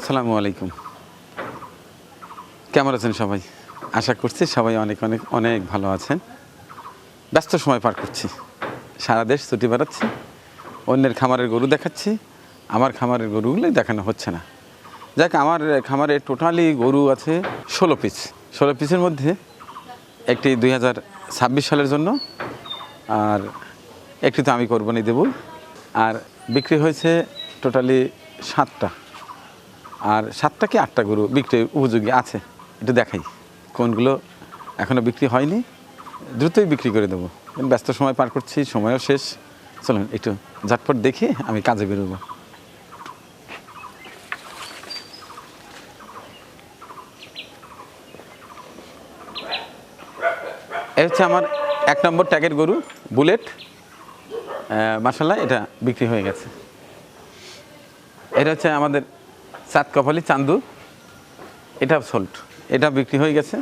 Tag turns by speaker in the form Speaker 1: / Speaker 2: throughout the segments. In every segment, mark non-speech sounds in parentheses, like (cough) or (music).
Speaker 1: আসসালামু আলাইকুম। কেমন আছেন সবাই? আশা করছি সবাই অনেক অনেক অনেক ভালো আছেন। ব্যস্ত সময় পার করছি। সারা দেশ ছুটি বেড়াচ্ছি। অন্যের খামারের গরু দেখাচ্ছি। আমার খামারের গরুগুলোই দেখানো হচ্ছে না। যাক, আমার খামারে টোটালি গরু আছে ষোলো পিস। ষোলো পিসের মধ্যে একটি দুই হাজার ছাব্বিশ সালের জন্য, আর একটি তো আমি কোরবানি দেব। আর বিক্রি হয়েছে টোটালি সাতটা। আর সাতটা কি আটটা গরু বিক্রি উপযোগী আছে? একটু দেখাই। কোনগুলো এখনও বিক্রি হয়নি? দ্রুতই বিক্রি করে দেবো। ব্যস্ত সময় পার করছি, সময়ও শেষ। চলুন, একটু ঝটপট দেখে আমি কাজে বেরোবো। এই হচ্ছে আমার এক নম্বর ট্যাগের গরু, বুলেট। মাসাল্লাহ এটা বিক্রি হয়ে গেছে। এটা হচ্ছে আমাদের চাঁদ কপালি, চান্দু, এটা সোল্ড এটা বিক্রি হয়ে গেছে।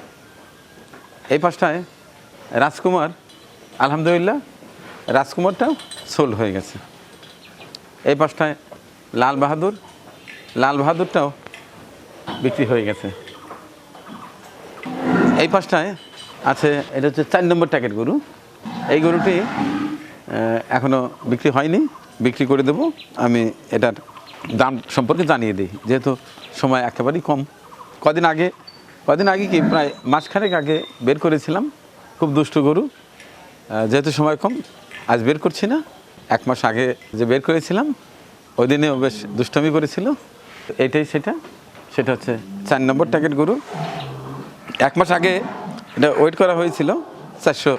Speaker 1: এই পাশটায় রাজকুমার, আলহামদুলিল্লাহ রাজকুমারটাও সোল্ড হয়ে গেছে। এই পাশটায় লাল বাহাদুর, লাল বাহাদুরটাও বিক্রি হয়ে গেছে। এই পাশটায় আছে, এটা হচ্ছে চার নম্বর ট্যাকেট গরু। এই গরুটি এখনও বিক্রি হয়নি, বিক্রি করে দেব। আমি এটার দাম সম্পর্কে জানিয়ে দিই, যেহেতু সময় একেবারেই কম। কদিন আগে কদিন আগে কি, প্রায় মাসখানেক আগে বের করেছিলাম, খুব দুষ্টু গরু। যেহেতু সময় কম, আজ বের করছি না। এক মাস আগে যে বের করেছিলাম, ওই দিনেও বেশ দুষ্টমি করেছিল। এটাই সেটা সেটা হচ্ছে চার নম্বর ট্যাকেট গরু। এক মাস আগে এটা ওয়েট করা হয়েছিল চারশো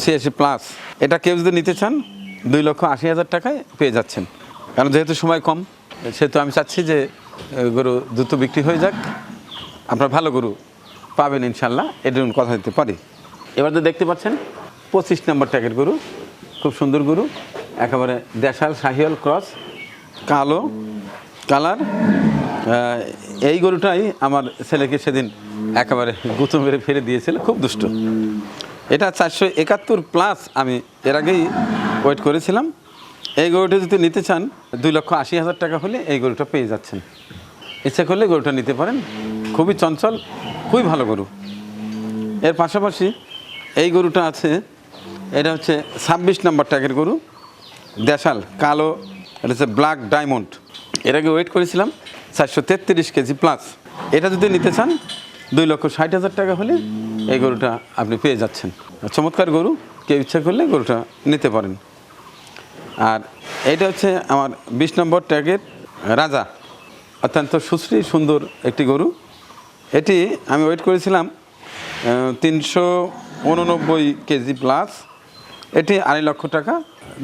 Speaker 1: ছিয়াশি প্লাস এটা কেউ যদি নিতে চান, দুই লক্ষ আশি হাজার টাকায় পেয়ে যাচ্ছেন। কারণ যেহেতু সময় কম সেহেতু আমি চাচ্ছি যে গরু দ্রুত বিক্রি হয়ে যাক। আপনার ভালো গরু পাবেন ইনশাল্লাহ এটার কথা দিতে পারি। এবার তো দেখতে পাচ্ছেন, পঁচিশ নম্বর ট্যাগের গরু, খুব সুন্দর গরু, একেবারে দেশাল শাহিয়াল ক্রস, কালো কালার। এই গরুটাই আমার ছেলেকে সেদিন একেবারে গুঁতো মেরে ফেলে দিয়েছিল, খুব দুষ্ট। এটা চারশো একাত্তর প্লাস আমি এর আগেই ওয়েট করেছিলাম। এই গরুটা যদি নিতে চান, দুই লক্ষ আশি হাজার টাকা হলে এই গরুটা পেয়ে যাচ্ছেন। ইচ্ছে করলে গরুটা নিতে পারেন। খুবই চঞ্চল, খুবই ভালো গরু। এর পাশাপাশি এই গরুটা আছে, এটা হচ্ছে ছাব্বিশ নম্বর ট্যাগের গরু, দেশাল, কালো, এটা হচ্ছে ব্ল্যাক ডায়মন্ড। এর আগে ওয়েট করেছিলাম, চারশো তেত্রিশ কেজি প্লাস। এটা যদি নিতে চান, দুই লক্ষ ষাট হাজার টাকা হলে এই গরুটা আপনি পেয়ে যাচ্ছেন। চমৎকার গরু, কেউ ইচ্ছা করলে গরুটা নিতে পারেন। আর এইটা হচ্ছে আমার বিশ নম্বর ট্যাগের রাজা। অত্যন্ত সুশ্রী, সুন্দর একটি গরু। এটি আমি ওয়েট করেছিলাম তিনশো উননব্বই কেজি প্লাস। এটি আড়াই লক্ষ টাকা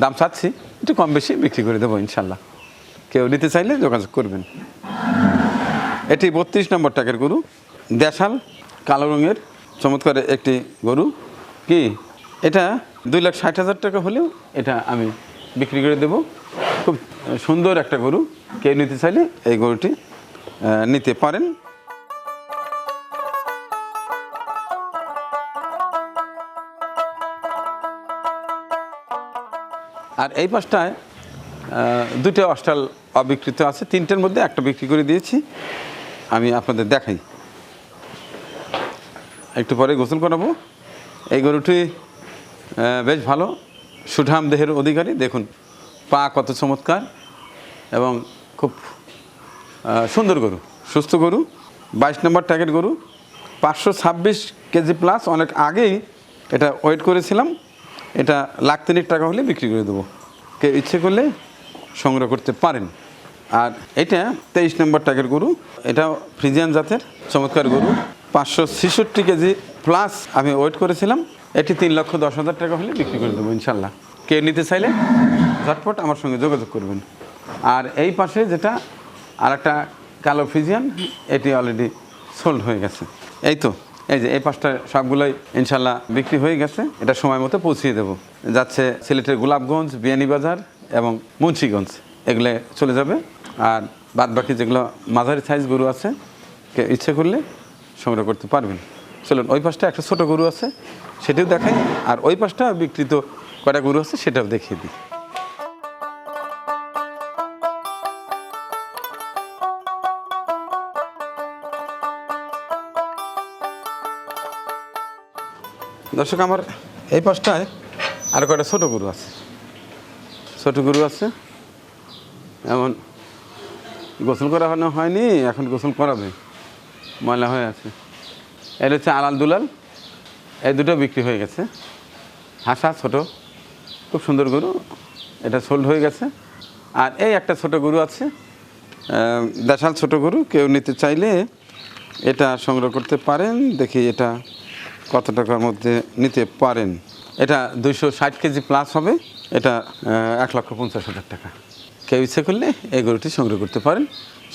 Speaker 1: দাম চাচ্ছি, একটু কম বেশি বিক্রি করে দেবো ইনশাল্লাহ। কেউ নিতে চাইলে যোগাযোগ করবেন। এটি বত্রিশ নম্বর ট্যাগের গরু, দেশাল, কালো রঙের, চমৎকার একটি গরু। কি? এটা দুই লাখ ষাট হাজার টাকা হলেও এটা আমি বিক্রি করে দেব। খুব সুন্দর একটা গরু। কেউ নিতে চাইলে এই গরুটি নিতে পারেন। আর এই পাশটায় দুটো অস্টাল অবিকৃত আছে। তিনটের মধ্যে একটা বিক্রি করে দিয়েছি। আমি আপনাদের দেখাই। একটু পরে গোসল করাবো। এই গরুটি বেশ ভালো। সুঠাম দেহের অধিকারী, দেখুন, পা কত চমৎকার এবং খুব সুন্দর গরু, সুস্থ গরু, বাইশ নম্বর ট্যাগের গরু, পাঁচশো ছাব্বিশ কেজি প্লাস অনেক আগেই এটা ওয়েট করেছিলাম, এটা লাখ তিনেক টাকা হলে বিক্রি করে দেবো। কেউ ইচ্ছে করলে সংগ্রহ করতে পারেন। আর এটা তেইশ নম্বর ট্যাগের গরু, এটা ফ্রিজিয়ান জাতের চমৎকার গরু, পাঁচশো ছেষট্টি কেজি প্লাস আমি ওয়েট করেছিলাম। এটি তিন লক্ষ দশ হাজার টাকা হলে বিক্রি করে দেবো, ইনশাল্লাহ। কেউ নিতে চাইলে ঝটপট আমার সঙ্গে যোগাযোগ করবেন। আর এই পাশে যেটা আর একটা কালো ফিজিয়ান, এটি অলরেডি সোল্ড হয়ে গেছে। এই তো, এই যে এই পাঁচটা সবগুলোই ইনশাল্লাহ বিক্রি হয়ে গেছে। এটা সময় মতো পৌঁছিয়ে দেবো। যাচ্ছে সিলেটের গোলাপগঞ্জ বিয়ানীবাজার এবং মুন্সীগঞ্জ। এগুলো চলে যাবে। আর বাদ বাকি যেগুলো মাঝারি সাইজ গরু আছে, কে ইচ্ছে করলে সংগ্রহ করতে পারবেন। চলুন, ওই পাশটা একটা ছোট গরু আছে, সেটিও দেখাই। আর ওই পাশটা বিকৃত কয়টা গরু আছে, সেটাও দেখিয়ে দিই। দর্শক, আমার এই পাশটায় আর কয়টা ছোটো গরু আছে? ছোটো গরু আছে, এমন গোসল করানো হয়নি, এখন গোসল করাবে, ময়লা হয়ে আছে। এটা হচ্ছে আলাল দুলাল। এই দুটো বিক্রি হয়ে গেছে। হাসা ছোট, খুব সুন্দর গরু। এটা সোল্ড হয়ে গেছে। আর এই একটা ছোট গরু আছে দেশাল ছোট গরু। কেউ নিতে চাইলে এটা সংগ্রহ করতে পারেন। দেখি এটা কত টাকার মধ্যে নিতে পারেন। এটা দুইশো ষাট কেজি প্লাস হবে। এটা এক লক্ষ পঞ্চাশ হাজার টাকা। কেউ ইচ্ছে করলে এই গরুটি সংগ্রহ করতে পারেন।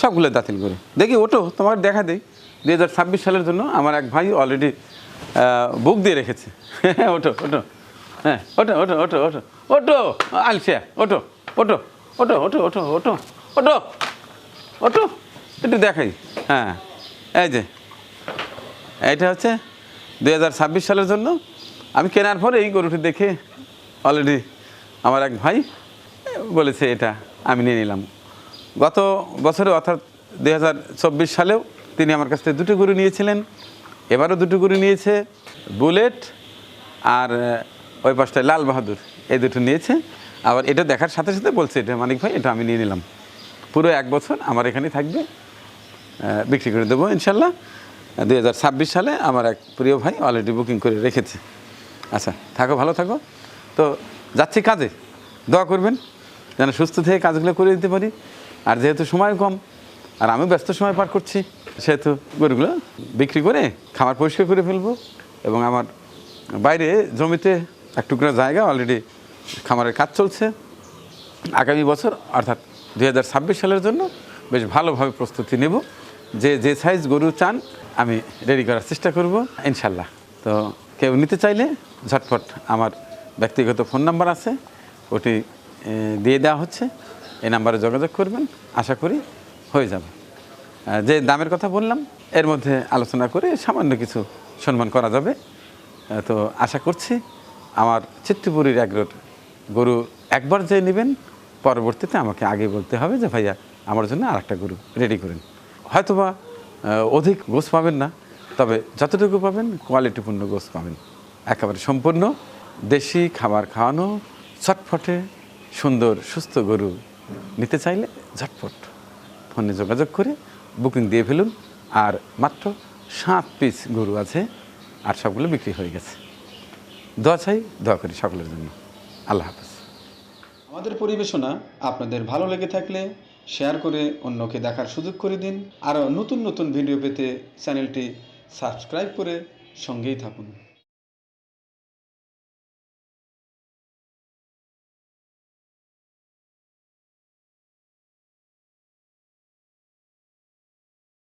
Speaker 1: সবগুলো দাতিল গরু। দেখি ওটো, তোমার দেখা দেই। দুই সালের জন্য আমার এক ভাই অলরেডি বুক দিয়ে রেখেছে। (laughs) ওটো ওটো হ্যাঁ ওটো ওটো ওটো ওটো ওটো আলসিয়া ওটো ওটো ওটো ওটো ওটো ওটো ওটো ওটো একটু দেখাই। হ্যাঁ এই যে, এইটা হচ্ছে দুই সালের জন্য। আমি কেনার পরে এই গরুটি দেখে অলরেডি আমার এক ভাই বলেছে, এটা আমি নিয়ে নিলাম। গত বছরে অর্থাৎ দুই হাজার চব্বিশ সালেও তিনি আমার কাছ থেকে দুটো গরু নিয়েছিলেন, এবারও দুটো গরু নিয়েছে, বুলেট আর ওই পাশটায় লাল বাহাদুর, এই দুটো নিয়েছে। আবার এটা দেখার সাথে সাথে বলছে, এটা মানিক ভাই, এটা আমি নিয়ে নিলাম। পুরো এক বছর আমার এখানে থাকবে বিক্রি করে দেবো ইনশাল্লাহ। দুই হাজার ছাব্বিশ সালে আমার এক প্রিয় ভাই অলরেডি বুকিং করে রেখেছে। আচ্ছা থাকো, ভালো থাকো। তো যাচ্ছি কাজে, দোয়া করবেন, যেন সুস্থ থেকে কাজগুলো করে দিতে পারি। আর যেহেতু সময় কম আর আমি ব্যস্ত সময় পার করছি, সেহেতু গরুগুলো বিক্রি করে খামার পরিষ্কার করে ফেলব এবং আমার বাইরে জমিতে এক টুকরো জায়গা অলরেডি খামারের কাজ চলছে। আগামী বছর, অর্থাৎ দু হাজার ছাব্বিশ সালের জন্য বেশ ভালোভাবে প্রস্তুতি নেব। যে যে সাইজ গরু চান, আমি রেডি করার চেষ্টা করব ইনশাল্লাহ তো কেউ নিতে চাইলে ঝটপট আমার ব্যক্তিগত ফোন নাম্বার আছে, ওটি দিয়ে দেওয়া হচ্ছে। এই নাম্বারে যোগাযোগ করবেন। আশা করি হয়ে যাবে। যে দামের কথা বললাম, এর মধ্যে আলোচনা করে সামান্য কিছু সম্মান করা যাবে। তো আশা করছি আমার চিত্তপুরীর এগ্রোর গরু একবার যে নেবেন, পরবর্তীতে আমাকে আগে বলতে হবে যে, ভাইয়া, আমার জন্য আর একটা গরু রেডি করেন। হয়তোবা অধিক গোস পাবেন না, তবে যতটুকু পাবেন কোয়ালিটিপূর্ণ গোস পাবেন। একেবারে সম্পূর্ণ দেশি খাবার খাওয়ানো চটফটে সুন্দর, সুস্থ গরু নিতে চাইলে ঝটপট। ফোনে যোগাযোগ করে বুকিং দিয়ে ফেলুন। আর মাত্র সাত পিস গরু আছে, আর সবগুলো বিক্রি হয়ে গেছে। দোয়া চাই, দোয়া করি সকলের জন্য। আল্লাহ হাফেজ।
Speaker 2: আমাদের পরিবেশনা আপনাদের ভালো লেগে থাকলে শেয়ার করে অন্যকে দেখার সুযোগ করে দিন। আরও নতুন নতুন ভিডিও পেতে চ্যানেলটি সাবস্ক্রাইব করে সঙ্গেই থাকুন।